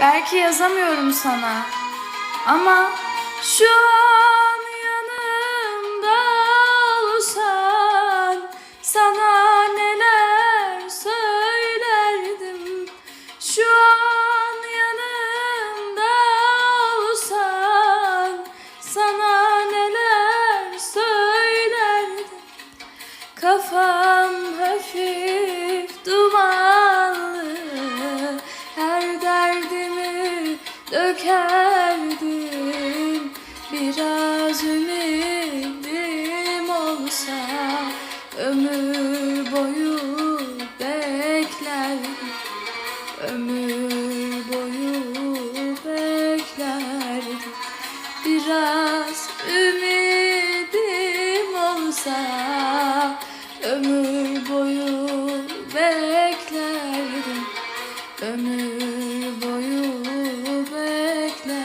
Belki yazamıyorum sana. Ama şu an yanımda olsan sana neler söylerdim. Şu an yanımda olsan sana neler söylerdim. Kafam hafif derdimi dökerdim. Biraz ümidim olsa Ömür boyu beklerdim. Ömür boyu beklerdim. Biraz ümidim olsa Ömür boyu beklerdim. Ömür boyu beklerdim